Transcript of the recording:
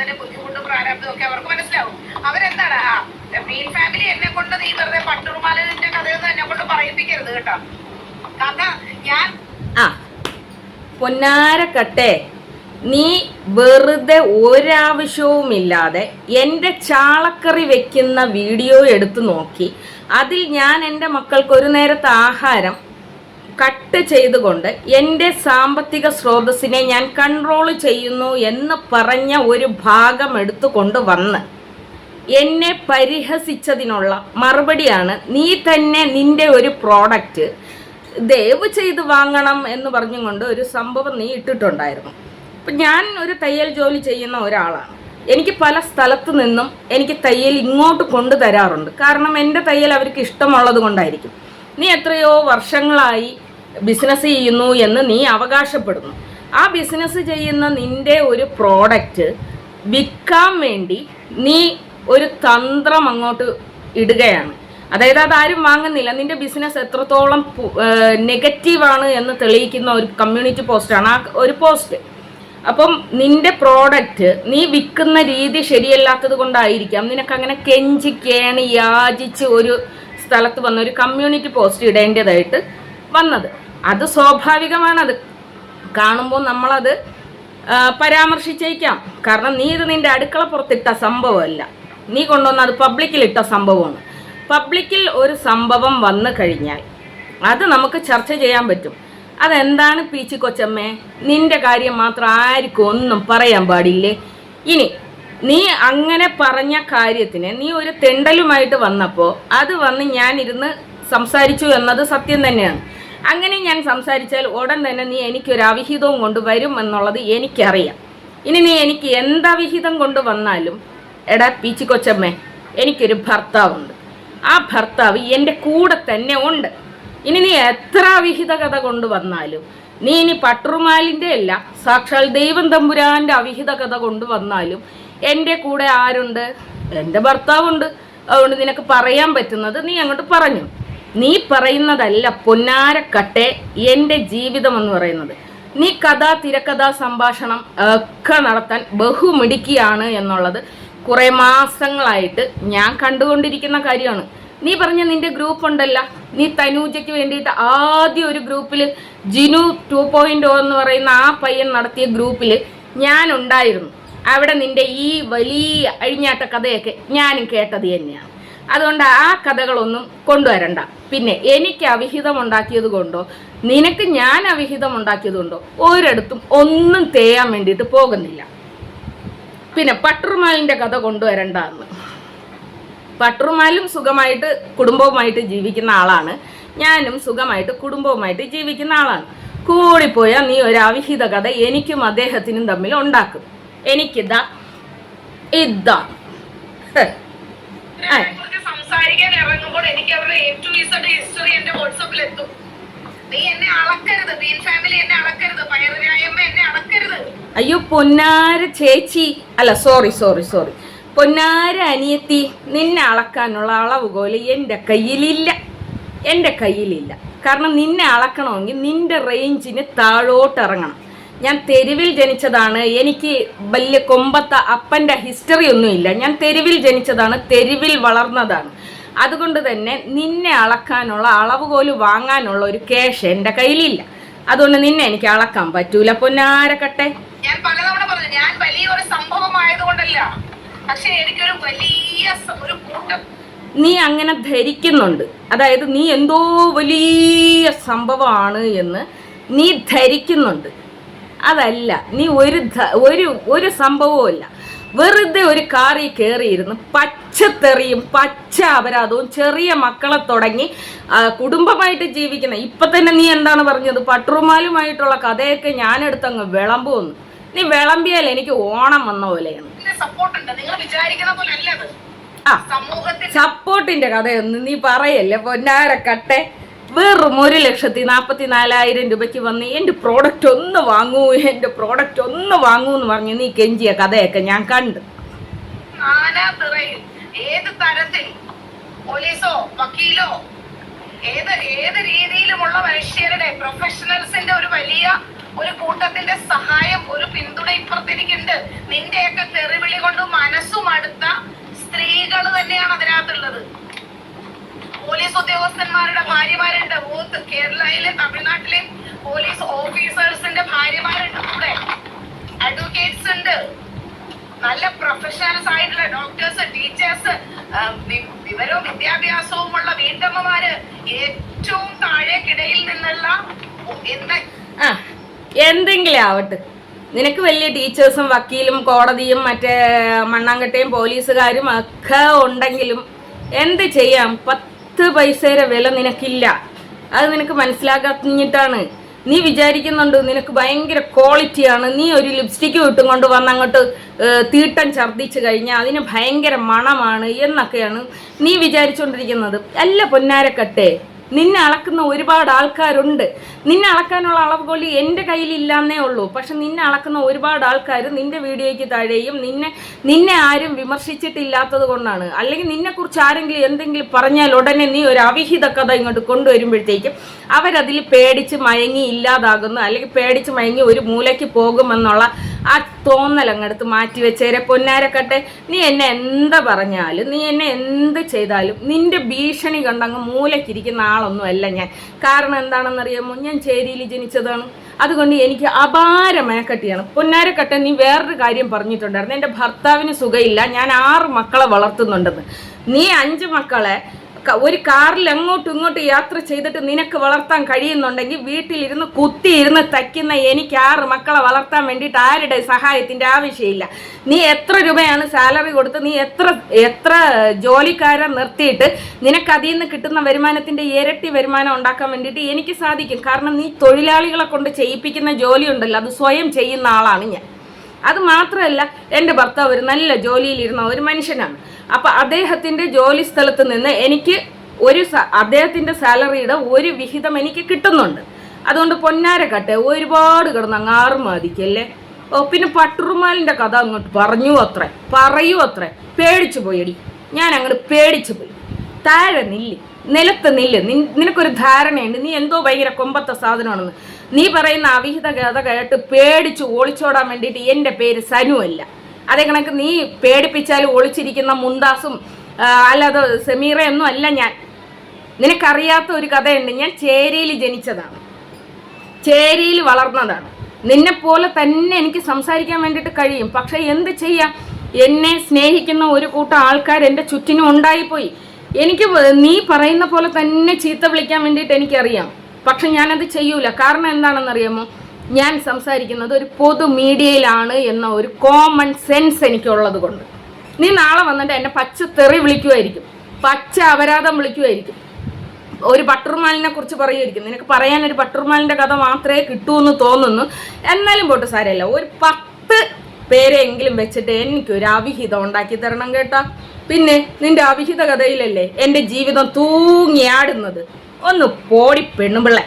തന്നെ ബുദ്ധിമുട്ടും പ്രാരാബ്ദവും ഒക്കെ അവർക്ക് മനസ്സിലാവും. അവരെന്താണ്? ആ മീൻ ഫാമിലി എന്നെ കൊണ്ട് നീ വെറുതെ പട്ടുറുമാലിന്റെ കഥയൊന്നും എന്നെ കൊണ്ട് പറയിപ്പിക്കരുത് കേട്ടോ. കഥ ഞാൻ ആ പൊന്നാരക്കട്ടെ. നീ വെറുതെ ഒരാവശ്യവുമില്ലാതെ എന്റെ ചാളക്കറി വെക്കുന്ന വീഡിയോ എടുത്തു നോക്കി. അതിൽ ഞാൻ എന്റെ മക്കൾക്ക് ഒരു നേരത്തെ ആഹാരം കട്ട് ചെയ്തുകൊണ്ട് എന്റെ സാമ്പത്തിക സ്രോതസ്സിനെ ഞാൻ കൺട്രോൾ ചെയ്യുന്നു എന്ന് പറഞ്ഞ ഒരു ഭാഗം എടുത്തുകൊണ്ട് വന്ന് എന്നെ പരിഹസിച്ചതിനുള്ള മറുപടിയാണ് നീ തന്നെ നിന്റെ ഒരു പ്രോഡക്റ്റ് ദയവ് ചെയ്ത് വാങ്ങണം എന്ന് പറഞ്ഞുകൊണ്ട് ഒരു സംഭവം നീ ഇട്ടിട്ടുണ്ടായിരുന്നു. അപ്പം ഞാൻ ഒരു തയ്യൽ ജോലി ചെയ്യുന്ന ഒരാളാണ്. എനിക്ക് പല സ്ഥലത്തു നിന്നും എനിക്ക് തയ്യൽ ഇങ്ങോട്ട് കൊണ്ടുതരാറുണ്ട് കാരണം എന്റെ തയ്യൽ അവർക്ക് ഇഷ്ടമുള്ളത് കൊണ്ടായിരിക്കും. നീ എത്രയോ വർഷങ്ങളായി ബിസിനസ് ചെയ്യുന്നു എന്ന് നീ അവകാശപ്പെടുന്നു. ആ ബിസിനസ് ചെയ്യുന്ന നിന്റെ ഒരു പ്രോഡക്റ്റ് വിൽക്കാൻ വേണ്ടി നീ ഒരു തന്ത്രം അങ്ങോട്ട് ഇടുകയാണ്. അതായത് അതാരും വാങ്ങുന്നില്ല. നിന്റെ ബിസിനസ് എത്രത്തോളം നെഗറ്റീവാണ് എന്ന് തെളിയിക്കുന്ന ഒരു കമ്മ്യൂണിറ്റി പോസ്റ്റാണ് ആ ഒരു പോസ്റ്റ് അപ്പം നിന്റെ പ്രോഡക്റ്റ് നീ വിൽക്കുന്ന രീതി ശരിയല്ലാത്തത് കൊണ്ടായിരിക്കാം. നിനക്ക് അങ്ങനെ കെഞ്ചി കേണി യാചിച്ച് ഒരു സ്ഥലത്ത് വന്ന ഒരു കമ്മ്യൂണിറ്റി പോസ്റ്റ് ഇടേണ്ടതായിട്ട് വന്നത്. അത് സ്വാഭാവികമാണ് അത് കാണുമ്പോൾ നമ്മളത് പരാമർശിച്ചേക്കാം. കാരണം നീ ഇത് നിന്റെ അടുക്കള പുറത്തിട്ട സംഭവമല്ല. നീ കൊണ്ടുവന്ന അത് പബ്ലിക്കിൽ ഇട്ട സംഭവമാണ്. പബ്ലിക്കിൽ ഒരു സംഭവം വന്നു കഴിഞ്ഞാൽ അത് നമുക്ക് ചർച്ച ചെയ്യാൻ പറ്റും. അതെന്താണ് പീച്ചി കൊച്ചമ്മേ? നിന്റെ കാര്യം മാത്രം ആർക്കും ഒന്നും പറയാൻ പാടില്ലേ? ഇനി നീ അങ്ങനെ പറഞ്ഞ കാര്യത്തിന് നീ ഒരു തെണ്ടലുമായിട്ട് വന്നപ്പോൾ അത് വന്ന് ഞാനിരുന്ന് സംസാരിച്ചു എന്നത് സത്യം തന്നെയാണ്. അങ്ങനെ ഞാൻ സംസാരിച്ചാൽ ഉടൻ തന്നെ നീ എനിക്കൊരു അവിഹിതവും കൊണ്ട് വരും എന്നുള്ളത് എനിക്കറിയാം. ഇനി നീ എനിക്ക് എന്തവിഹിതം കൊണ്ടുവന്നാലും കൊണ്ട് വന്നാലും എടാ പീച്ചി കൊച്ചമ്മേ എനിക്കൊരു ഭർത്താവുണ്ട്. ആ ഭർത്താവ് എന്റെ കൂടെ തന്നെ ഉണ്ട്. ഇനി നീ എത്ര അവിഹിത കഥ കൊണ്ടുവന്നാലും നീ ഇനി പട്ടുറുമാലിന്റെ അല്ല സാക്ഷാൽ ദൈവം തമ്പുരാന്റെ അവിഹിത കഥ കൊണ്ടുവന്നാലും എന്റെ കൂടെ ആരുണ്ട്? എന്റെ ഭർത്താവുണ്ട്. അതുകൊണ്ട് നിനക്ക് പറയാൻ പറ്റുന്നത് നീ അങ്ങോട്ട് പറഞ്ഞു. നീ പറയുന്നതല്ല പൊന്നാരക്കട്ടെ എന്റെ ജീവിതം എന്ന് പറയുന്നത്. നീ കഥ തിരക്കഥ സംഭാഷണം ഒക്കെ നടത്താൻ ബഹുമിടുക്കിയാണ് എന്നുള്ളത് കുറേ മാസങ്ങളായിട്ട് ഞാൻ കണ്ടുകൊണ്ടിരിക്കുന്ന കാര്യമാണ്. നീ പറഞ്ഞ നിന്റെ ഗ്രൂപ്പ് ഉണ്ടല്ല. നീ തനൂജയ്ക്ക് വേണ്ടിയിട്ട് ആദ്യം ഒരു ഗ്രൂപ്പിൽ ജിനു ടു പോയിന്റ് എന്ന് പറയുന്ന ആ പയ്യൻ നടത്തിയ ഗ്രൂപ്പിൽ ഞാൻ ഉണ്ടായിരുന്നു അവിടെ നിന്റെ ഈ വലിയ അഴിഞ്ഞാട്ട കഥയൊക്കെ ഞാനും കേട്ടത് തന്നെയാണ്. അതുകൊണ്ട് ആ കഥകളൊന്നും കൊണ്ടുവരണ്ട. പിന്നെ എനിക്ക് അവിഹിതം ഉണ്ടാക്കിയത് കൊണ്ടോ നിനക്ക് ഞാൻ അവിഹിതം ഉണ്ടാക്കിയത് കൊണ്ടോ ഒരിടത്തും ഒന്നും തേയാൻ വേണ്ടിയിട്ട് പോകുന്നില്ല. പിന്നെ പട്ടുറുമാലിന്റെ കഥ കൊണ്ടുവരണ്ട എന്ന് പട്ടുറുമാലും സുഖമായിട്ട് കുടുംബവുമായിട്ട് ജീവിക്കുന്ന ആളാണ്. ഞാനും സുഖമായിട്ട് കുടുംബവുമായിട്ട് ജീവിക്കുന്ന ആളാണ്. കൂടിപ്പോയാൽ നീ ഒരു അവിഹിത കഥ എനിക്കും അദ്ദേഹത്തിനും തമ്മിൽ ഉണ്ടാക്കും. എനിക്കിതാ ഇതാ. സംസാരിക്കാൻ ഇറങ്ങുമ്പോൾ എനിക്ക് അവരുടെ എ ടു ഇസഡ് ഹിസ്റ്ററി എന്റെ വാട്സപ്പിൽ എത്തും. നീ എന്നെ അളക്കരുത്. മീൻ ഫാമിലി എന്നെ അളക്കരുത്. പയറുരായമ്മ എന്നെ അളക്കരുത്. അയ്യോ പൊന്നാര ചേച്ചി. അല്ല സോറി സോറി സോറി പൊന്നാര അനിയത്തി നിന്നെ അളക്കാനുള്ള അളവുകോൽ എന്റെ കയ്യിലില്ല. എന്റെ കയ്യിലില്ല. കാരണം നിന്നെ അളക്കണമെങ്കിൽ നിന്റെ റേഞ്ചിന് താഴോട്ട് ഇറങ്ങണം. ഞാൻ തെരുവിൽ ജനിച്ചതാണ്. എനിക്ക് വലിയ കൊമ്പത്ത അപ്പന്റെ ഹിസ്റ്ററി ഒന്നുമില്ല ഞാൻ തെരുവിൽ ജനിച്ചതാണ് തെരുവിൽ വളർന്നതാണ്. അതുകൊണ്ട് തന്നെ നിന്നെ അളക്കാനുള്ള അളവുകോൽ വാങ്ങാനുള്ള ഒരു ക്യാഷ് എന്റെ കയ്യിലില്ല. അതുകൊണ്ട് നിന്നെ എനിക്ക് അളക്കാൻ പറ്റൂല പൊന്നാരക്കട്ടെ. ഞാൻ പലതവണ പറഞ്ഞു ഞാൻ വലിയൊരു സംഭവമായതുകൊണ്ടല്ല. പക്ഷെ എനിക്കൊരു വലിയ ഒരു കൂട്ടം. നീ അങ്ങനെ ധരിക്കുന്നുണ്ട്. അതായത് നീ എന്തോ വലിയ സംഭവമാണ് എന്ന് നീ ധരിക്കുന്നുണ്ട്. അതല്ല നീ ഒരു ഒരു ഒരു സംഭവവുമല്ല വെറുതെ ഒരു കാറിൽ കയറിയിരുന്ന് പച്ചത്തെറിയും പച്ച അപരാധവും ചെറിയ മക്കളെ തുടങ്ങി കുടുംബമായിട്ട് ജീവിക്കുന്ന ഇപ്പൊ തന്നെ നീ എന്താണ് പറഞ്ഞത്? പട്രുമാലുമായിട്ടുള്ള കഥയൊക്കെ ഞാനെടുത്തങ്ങ് വിളമ്പുമെന്ന് നീ വിളമ്പിയാൽ എനിക്ക് ഓണം വന്ന പോലെയാണ്. ആ സപ്പോർട്ടിന്റെ കഥയൊന്നും നീ പറയല്ലേ പൊന്നാരക്കട്ടെ? വെറും ഒരു ലക്ഷത്തി നാൽപ്പത്തി നാലായിരം രൂപയ്ക്ക് വന്ന് എന്റെ പ്രോഡക്റ്റ് ഒന്ന് വാങ്ങൂ എന്റെ പ്രോഡക്റ്റ് ഒന്ന് വാങ്ങൂ എന്ന് പറഞ്ഞ് നീ കെഞ്ചിയ കഥയൊക്കെ ഞാൻ കണ്ട്. ഏത് തരത്തിൽ? പോലീസോ വക്കീലോ? ഏത് ഏത് രീതിയിലുമുള്ള മനുഷ്യരുടെ പ്രൊഫഷണൽസിന്റെ ഒരു വലിയ ഒരു കൂട്ടത്തിന്റെ സഹായം ഒരു പിന്തുണ ഇപ്പുറത്തിരിക്കുന്നുണ്ട്. നിന്റെയൊക്കെ തെറിവിളി കൊണ്ട് മനസ്സും അടുത്ത സ്ത്രീകൾ തന്നെയാണ് അതിനകത്തുള്ളത്. പോലീസ് ഉദ്യോഗസ്ഥന്മാരുടെ ഭാര്യമാരുണ്ട്. ബൂത്ത് കേരളയിലെ തമിഴ്നാട്ടിലെ പോലീസ് ഓഫീസേഴ്സിന്റെ ഭാര്യമാരുണ്ട് കൂടെ. അഡ്വക്കേറ്റ്സ് ഉണ്ട്. നല്ല പ്രൊഫഷണൽസ് ആയിട്ടുള്ള ഡോക്ടേഴ്സ് ടീച്ചേഴ്സ് വിവരവും വിദ്യാഭ്യാസവും ഉള്ള വീട്ടമ്മമാര് ഏറ്റവും താഴേക്കിടയിൽ നിന്നുള്ള എന്താ എന്തെങ്കിലും ആവട്ടെ. നിനക്ക് വലിയ ടീച്ചേഴ്സും വക്കീലും കോടതിയും മറ്റേ മണ്ണാങ്കട്ടയും പോലീസുകാരും ഒക്കെ ഉണ്ടെങ്കിലും എന്ത് ചെയ്യാം? പത്ത് പൈസയുടെ വില നിനക്കില്ല. അത് നിനക്ക് മനസ്സിലാക്കാഞ്ഞിട്ടാണ് നീ വിചാരിക്കുന്നുണ്ട് നിനക്ക് ഭയങ്കര ക്വാളിറ്റിയാണ്. നീ ഒരു ലിപ്സ്റ്റിക്ക് വിട്ടും കൊണ്ട് വന്ന് അങ്ങോട്ട് തീട്ടം ഛർദ്ദിച്ചു കഴിഞ്ഞാൽ അതിന് ഭയങ്കര മണമാണ് എന്നൊക്കെയാണ് നീ വിചാരിച്ചുകൊണ്ടിരിക്കുന്നത് അല്ല പൊന്നാരക്കട്ടെ. നിന്നെ അളക്കുന്ന ഒരുപാട് ആൾക്കാരുണ്ട്. നിന്നെ അളക്കാനുള്ള അളവുകോലി എന്റെ കയ്യിൽ ഇല്ലാന്നേ ഉള്ളൂ. പക്ഷെ നിന്നെ അളക്കുന്ന ഒരുപാട് ആൾക്കാർ നിന്റെ വീഡിയോയ്ക്ക് താഴെയും നിന്നെ നിന്നെ ആരും വിമർശിച്ചിട്ടില്ലാത്തത് കൊണ്ടാണ്. അല്ലെങ്കിൽ നിന്നെക്കുറിച്ച് ആരെങ്കിലും എന്തെങ്കിലും പറഞ്ഞാൽ ഉടനെ നീ ഒരു അവിഹിത കഥ ഇങ്ങോട്ട് കൊണ്ടുവരുമ്പോഴത്തേക്കും അവരതിൽ പേടിച്ച് മയങ്ങി ഇല്ലാതാകുന്നു. അല്ലെങ്കിൽ പേടിച്ച് മയങ്ങി ഒരു മൂലയ്ക്ക് പോകുമെന്നുള്ള ആ തോന്നൽ അങ്ങടുത്ത് മാറ്റി വെച്ചേരെ. പൊന്നാരക്കട്ടെ നീ എന്നെ എന്താ പറഞ്ഞാലും നീ എന്നെ എന്ത് ചെയ്താലും നിന്റെ ഭീഷണി കണ്ടങ്ങ് മൂലക്കിരിക്കുന്ന ആളൊന്നും അല്ല ഞാൻ. കാരണം എന്താണെന്നറിയാമോ? ഞാൻ ചേരിയിൽ ജനിച്ചതാണ്. അതുകൊണ്ട് എനിക്ക് അപാര മേക്കട്ടിയാണ് പൊന്നാരക്കട്ടെ നീ വേറൊരു കാര്യം പറഞ്ഞിട്ടുണ്ടായിരുന്നു. എന്റെ ഭർത്താവിന് സുഖമില്ല. ഞാൻ ആറ് മക്കളെ വളർത്തുന്നുണ്ടെന്ന്. നീ അഞ്ച് മക്കളെ ഒരു കാറിൽ അങ്ങോട്ടും ഇങ്ങോട്ടും യാത്ര ചെയ്തിട്ട് നിനക്ക് വളർത്താൻ കഴിയുന്നുണ്ടെങ്കിൽ വീട്ടിലിരുന്ന് കുത്തിയിരുന്ന് തയ്ക്കുന്ന എനിക്ക് ആറ് മക്കളെ വളർത്താൻ വേണ്ടിയിട്ട് ആരുടെ സഹായത്തിന്റെ ആവശ്യമില്ല. നീ എത്ര രൂപയാണ് സാലറി കൊടുത്ത് നീ എത്ര എത്ര ജോലിക്കാരെ നിർത്തിയിട്ട് നിനക്ക് അതിൽ നിന്ന് കിട്ടുന്ന വരുമാനത്തിന്റെ ഇരട്ടി വരുമാനം ഉണ്ടാക്കാൻ വേണ്ടിയിട്ട് എനിക്ക് സാധിക്കും. കാരണം നീ തൊഴിലാളികളെ കൊണ്ട് ചെയ്യിപ്പിക്കുന്ന ജോലി ഉണ്ടല്ലോ അത് സ്വയം ചെയ്യുന്ന ആളാണ് ഞാൻ. അത് മാത്രമല്ല എന്റെ ഭർത്താവ് ഒരു നല്ല ജോലിയിലിരുന്ന ഒരു മനുഷ്യനാണ്. അപ്പം അദ്ദേഹത്തിന്റെ ജോലി സ്ഥലത്ത് നിന്ന് എനിക്ക് ഒരു അദ്ദേഹത്തിന്റെ സാലറിയുടെ ഒരു വിഹിതം എനിക്ക് കിട്ടുന്നുണ്ട്. അതുകൊണ്ട് പൊന്നാരക്കട്ടെ ഒരുപാട് കിടന്ന് അങ്ങാറ് മതിക്കല്ലേ ഓ പിന്നെ പട്ടുറുമാലിന്റെ കഥ അങ്ങോട്ട് പറഞ്ഞു അത്രേ പറയൂ അത്രേ. പേടിച്ചു പോയടി. ഞാൻ അങ്ങോട്ട് പേടിച്ചു പോയി. താഴെ നില്ല് നിലത്ത് നില്ല്. നിനക്കൊരു ധാരണയുണ്ട്. നീ എന്തോ ഭയങ്കര കൊമ്പത്തെ സാധനമാണെന്ന്. നീ പറയുന്ന അവിഹിത കഥ കേട്ട് പേടിച്ച് ഒളിച്ചോടാൻ വേണ്ടിയിട്ട് എന്റെ പേര് സനു അല്ല. അതേ കണക്ക് നീ പേടിപ്പിച്ചാൽ ഒളിച്ചിരിക്കുന്ന മുന്താസും അല്ലാതെ സെമീറയൊന്നും അല്ല ഞാൻ. നിനക്കറിയാത്ത ഒരു കഥയുണ്ട്. ഞാൻ ചേരിയിൽ ജനിച്ചതാണ്. ചേരിയിൽ വളർന്നതാണ്. നിന്നെ പോലെ തന്നെ എനിക്ക് സംസാരിക്കാൻ വേണ്ടിയിട്ട് കഴിയും. പക്ഷെ എന്ത് ചെയ്യാം? എന്നെ സ്നേഹിക്കുന്ന ഒരു കൂട്ടം ആൾക്കാർ എന്റെ ചുറ്റിനും ഉണ്ടായിപ്പോയി. എനിക്ക് നീ പറയുന്ന പോലെ തന്നെ ചീത്ത വിളിക്കാൻ വേണ്ടിയിട്ട് എനിക്കറിയാം. പക്ഷെ ഞാനത് ചെയ്യൂല. കാരണം എന്താണെന്നറിയാമോ? ഞാൻ സംസാരിക്കുന്നത് ഒരു പൊതു മീഡിയയിലാണ് എന്ന ഒരു കോമൺ സെൻസ് എനിക്കുള്ളത് കൊണ്ട്. നീ നാളെ വന്നിട്ട് എന്നെ പച്ച തെറി വിളിക്കുമായിരിക്കും പച്ച അപരാധം വിളിക്കുമായിരിക്കും ഒരു ബട്ടർമാലിനെ കുറിച്ച് പറയുമായിരിക്കും നിനക്ക് പറയാൻ ഒരു ബട്ടർമാലിന്റെ കഥ മാത്രമേ കിട്ടൂ എന്ന് തോന്നുന്നു. എന്നാലും പോട്ട് സാരമില്ല. ഒരു പത്ത് പേരെങ്കിലും വെച്ചിട്ട് എനിക്കൊരു അവിഹിതം ഉണ്ടാക്കി തരണം കേട്ടാ. പിന്നെ നിന്റെ അവിഹിത കഥയിലല്ലേ എന്റെ ജീവിതം തൂങ്ങിയാടുന്നത്? ഒന്ന് പോടി പെണ്ണുപിള്ളേ